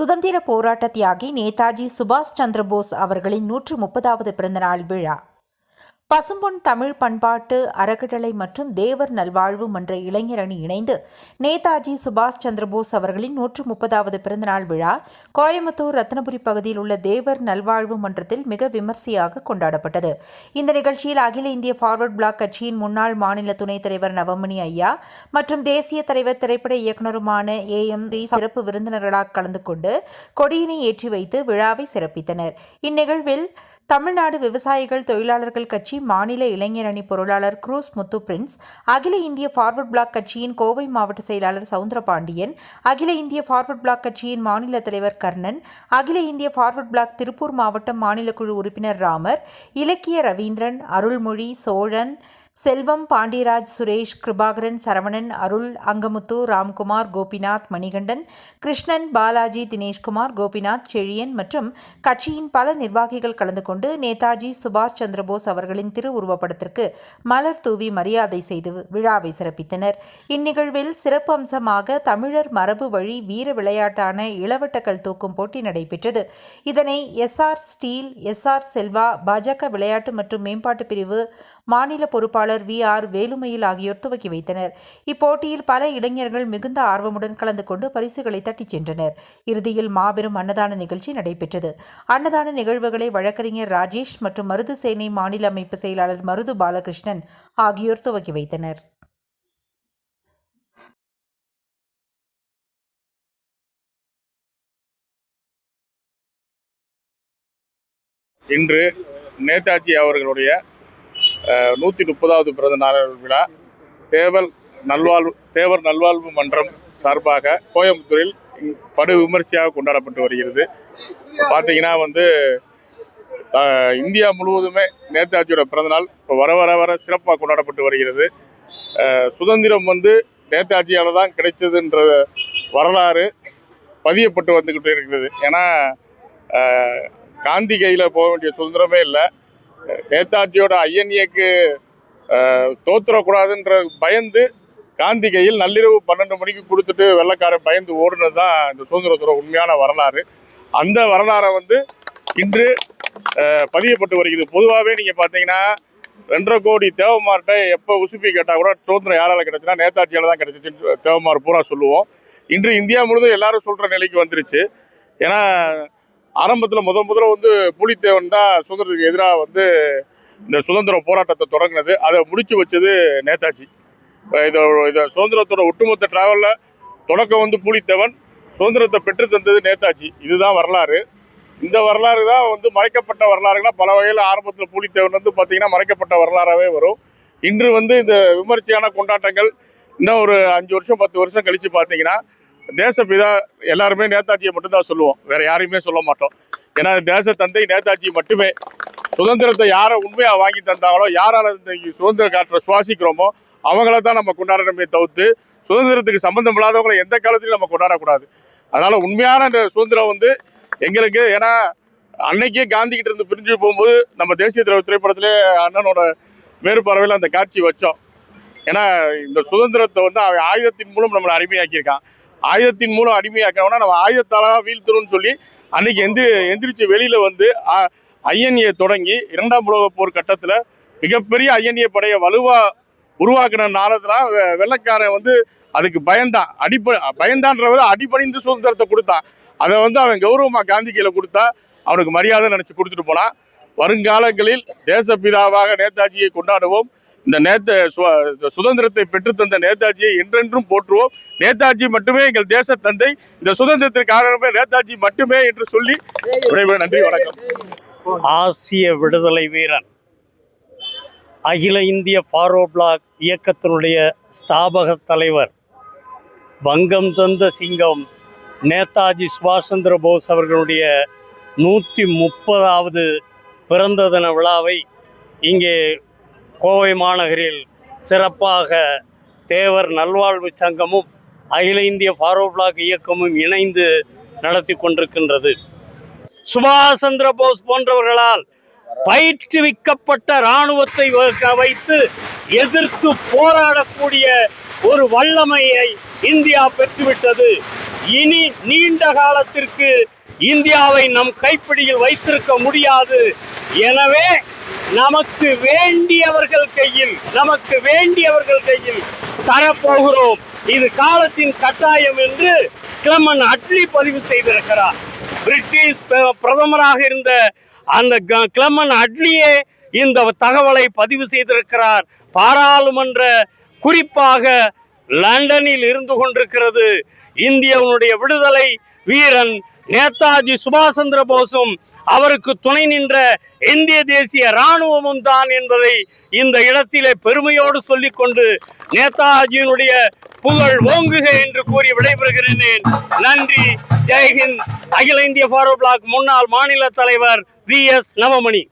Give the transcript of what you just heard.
சுதந்திர போராட்ட தியாகி நேதாஜி சுபாஷ் சந்திரபோஸ் அவர்களின் நூற்று முப்பதாவது பிறந்தநாள் விழா. பசும்பொன் தமிழ் பண்பாட்டு அறக்கட்டளை மற்றும் தேவர் நல்வாழ்வு மன்ற இளைஞரணி இணைந்து நேதாஜி சுபாஷ் சந்திரபோஸ் அவர்களின் நூற்று முப்பதாவது பிறந்தநாள் விழா கோயம்புத்தூர் ரத்னபுரி பகுதியில் உள்ள தேவர் நல்வாழ்வு மன்றத்தில் மிக விமர்சையாக கொண்டாடப்பட்டது. இந்த நிகழ்ச்சியில் அகில இந்திய ஃபார்வர்ட் பிளாக் கட்சியின் முன்னாள் மாநில துணைத் தலைவர் நவமணி ஐயா மற்றும் தேசிய தலைவர் திரைப்பட இயக்குனருமான ஏ எம் சிறப்பு விருந்தினர்களாக கலந்து கொண்டு கொடியினை ஏற்றி வைத்து விழாவை சிறப்பித்தனர். இந்நிகழ்வில் தமிழ்நாடு விவசாயிகள் தொழிலாளர்கள் கட்சி மாநில இளைஞரணி பொருளாளர் குரூஸ் முத்து பிரின்ஸ் அகில இந்திய ஃபார்வர்ட் பிளாக் கட்சியின் கோவை மாவட்ட செயலாளர் சவுந்தரபாண்டியன் அகில இந்திய ஃபார்வர்ட் பிளாக் கட்சியின் மாநில தலைவர் கர்ணன் அகில இந்திய ஃபார்வர்ட் பிளாக் திருப்பூர் மாவட்டம் மாநில குழு உறுப்பினர் ராமர் இலக்கிய ரவீந்திரன் அருள்மொழி சோழன் செல்வம் பாண்டியராஜ் சுரேஷ் கிருபாகரன் சரவணன் அருள் அங்கமுத்து ராம்குமார் கோபிநாத் மணிகண்டன் கிருஷ்ணன் பாலாஜி தினேஷ்குமார் கோபிநாத் செழியன் மற்றும் கட்சியின் பல நிர்வாகிகள் கலந்து கொண்டு நேதாஜி சுபாஷ் சந்திரபோஸ் அவர்களின் திருவுருவப்படத்திற்கு மலர் தூவி மரியாதை செய்து விழாவை சிறப்பித்தனர். இந்நிகழ்வில் சிறப்பு அம்சமாக தமிழர் மரபு வழி வீர விளையாட்டான இளவட்டக்கல் தூக்கும் போட்டி நடைபெற்றது. இதனை எஸ்ஆர் ஸ்டீல் எஸ்ஆர் செல்வா பாஜக விளையாட்டு மற்றும் மேம்பாட்டு பிரிவு மாநில பொறுப்பாளர் வி ஆர் வேலுமையில் ஆகியோர் துவக்கி வைத்தனர். இப்போட்டியில் பல இளைஞர்கள் மிகுந்த ஆர்வமுடன் கலந்து கொண்டு பரிசுகளை தட்டிச் சென்றனர். இறுதியில் மாபெரும் அன்னதான நிகழ்ச்சி நடைபெற்றது. அன்னதான நிகழ்வுகளை வழக்கறிஞர் ராஜேஷ் மற்றும் மருது சேனை மாநில அமைப்பு செயலாளர் மருது பாலகிருஷ்ணன் ஆகியோர் துவக்கி வைத்தனர். இன்று நேதாஜி அவர்களுடைய நூற்றி முப்பதாவது பிறந்த நாள் விழா. தேவர் நல்வாழ்வு தேவர் நல்வாழ்வு மன்றம் சார்பாக கோயம்புத்தூரில் படு விமர்சையாக கொண்டாடப்பட்டு வருகிறது. பார்த்தீங்கன்னா வந்து த இந்தியா முழுவதுமே நேதாஜியோட பிறந்தநாள் இப்போ வர வர வர சிறப்பாக கொண்டாடப்பட்டு வருகிறது. சுதந்திரம் வந்து நேதாஜியால் தான் கிடைச்சதுன்ற வரலாறு பதியப்பட்டு வந்துக்கிட்டு இருக்கிறது. ஏன்னா காந்தி கையில் போக வேண்டிய சுதந்திரமே இல்லை. நேதாஜியோட ஐஎன்ஏக்கு தோத்துறக்கூடாதுன்ற பயந்து காந்தி கையில் நள்ளிரவு பன்னெண்டு மணிக்கு கொடுத்துட்டு வெள்ளக்காரன் பயந்து ஓடுனது தான் இந்த சுதந்திரத்தோட உண்மையான வரலாறு. அந்த வரலாறை வந்து இன்று பதியப்பட்டு வருகிறது. பொதுவாகவே நீங்கள் பார்த்தீங்கன்னா ரெண்டரை கோடி தேவமார்கிட்ட எப்போ உசுப்பி கேட்டால் கூட சுதந்திரம் யாரால் கிடைச்சுன்னா நேதாஜியால் தான் கிடச்சிச்சுன்னு தேவமார் பூரா சொல்லுவோம். இன்று இந்தியா முழுவதும் எல்லாரும் சொல்கிற நிலைக்கு வந்துருச்சு. ஏன்னா ஆரம்பத்தில் முதல் முதல்ல வந்து புலித்தேவன் தான் சுதந்திரத்துக்கு எதிராக வந்து இந்த சுதந்திர போராட்டத்தை தொடங்கினது. அதை முடிச்சு வச்சது நேதாஜி. அஹ் இதோ இதை சுதந்திரத்தோட ஒட்டுமொத்த டிராவலில் தொடக்கம் வந்து புலித்தேவன் சுதந்திரத்தை பெற்று தந்தது நேதாஜி. இதுதான் வரலாறு. இந்த வரலாறு தான் வந்து மறைக்கப்பட்ட வரலாறுகளா பல வகையில் ஆரம்பத்தில் புலித்தேவன் வந்து பார்த்திங்கன்னா மறைக்கப்பட்ட வரலாறாகவே வரும். இன்று வந்து இந்த விமர்சையான கொண்டாட்டங்கள் இன்னும் ஒரு அஞ்சு வருஷம் பத்து வருஷம் கழித்து பார்த்தீங்கன்னா தேசப்பிதா எல்லாருமே நேதாஜியை மட்டும்தான் சொல்லுவோம். வேற யாரையுமே சொல்ல மாட்டோம். ஏன்னா தேச தந்தை நேதாஜி மட்டுமே சுதந்திரத்தை யாரை உண்மையாக வாங்கி தந்தாங்களோ யாரால இந்த சுதந்திர காற்றை சுவாசிக்கிறோமோ அவங்கள தான் நம்ம கொண்டாடணுமே தவிர்த்து சுதந்திரத்துக்கு சம்பந்தம் இல்லாதவங்களை எந்த காலத்திலையும் நம்ம கொண்டாடக்கூடாது. அதனால உண்மையான இந்த சுதந்திரம் வந்து எங்களுக்கு ஏன்னா அன்னைக்கே காந்தி கிட்ட இருந்து பிரிஞ்சு போகும்போது நம்ம தேசிய திரை திரைப்படத்திலே அண்ணனோட வேறுபார்வையில் அந்த காட்சி வச்சோம். ஏன்னா இந்த சுதந்திரத்தை வந்து அவன் ஆயுதத்தின் மூலம் நம்மளை அடிமையாக்கியிருக்கான். ஆயுதத்தின் மூலம் அடிமையாக்கணும்னா நம்ம ஆயுதத்தாலாம் வீழ்த்தணும்னு சொல்லி அன்னைக்கு எந்திரி எந்திரிச்சு வெளியில வந்து ஐஎன்ஏ தொடங்கி இரண்டாம் உலக போர் கட்டத்தில் மிகப்பெரிய ஐஎன்ஏ படையை வலுவா உருவாக்கின தான் வெ- வெள்ளைக்காரன் வந்து அதுக்கு பயந்தான். அடிப்ப பயந்தான்றவரை அடிபணிந்து சுதந்திரத்தை கொடுத்தான். அதை வந்து அவன் கௌரவமா காந்தி கையில கொடுத்தா அவனுக்கு மரியாதை நினைச்சு கொடுத்துட்டு போனான். வருங்காலங்களில் தேசப்பிதாவாக நேதாஜியை கொண்டாடுவோம். இந்த நேத்த சுதந்திரத்தை பெற்றுத்தந்த நேதாஜியை என்றென்றும் போற்றுவோம். நேதாஜி மட்டுமே எங்கள் தேச தந்தை. இந்த சுதந்திரத்திற்கு காரணமே நேதாஜி மட்டுமே என்று சொல்லி விடைபெற நன்றி வணக்கம். ஆசிய விடுதலை வீரன் அகில இந்திய ஃபாரோ பிளாக் இயக்கத்தினுடைய ஸ்தாபக தலைவர் வங்கம் தந்த சிங்கம் நேதாஜி சுபாஷ் சந்திர போஸ் அவர்களுடைய நூற்றி முப்பதாவது பிறந்த தின விழாவை இங்கே கோவை மாநகரில் சிறப்பாக தேவர் நல்வாழ்வு சங்கமும் அகில இந்திய ஃபாரோ பிளாக் இயக்கமும் இணைந்து நடத்தி கொண்டிருக்கின்றது. சுபாஷ் சந்திர போஸ் போன்றவர்களால் பயிற்றுவிக்கப்பட்ட இராணுவத்தை வைத்து எதிர்த்து போராடக்கூடிய ஒரு வல்லமையை இந்தியா பெற்றுவிட்டது. இனி நீண்ட காலத்திற்கு இந்தியாவை நம் கைப்பிடியில் வைத்திருக்க முடியாது. எனவே நமக்கு வேண்டியவர்கள் கையில் நமக்கு வேண்டியவர்கள் கையில் தரப்போகிறோம். இது காலத்தின் கட்டாயம் என்று கிளமன் அட்லி பதிவு செய்திருக்கிறார். பிரிட்டிஷ் பிரதமராக இருந்த அந்த க- கிளமன் அட்லியே இந்த தகவலை பதிவு செய்திருக்கிறார். பாராளுமன்ற குறிப்பாக லண்டனில் இருந்து கொண்டிருக்கிறது. இந்தியவனுடைய விடுதலை வீரன் நேதாஜி சுபாஷ் சந்திர போஸும் அவருக்கு துணை நின்ற இந்திய தேசிய இராணுவமும் தான் என்பதை இந்த இடத்திலே பெருமையோடு சொல்லிக்கொண்டு நேதாஜியினுடைய புகழ் ஓங்குக என்று கூறி விடைபெறுகிறேன் நன்றி. ஜெய்ஹிந்த். அகில இந்திய ஃபாரோ பிளாக் முன்னாள் மாநில தலைவர் வி எஸ் நவமணி.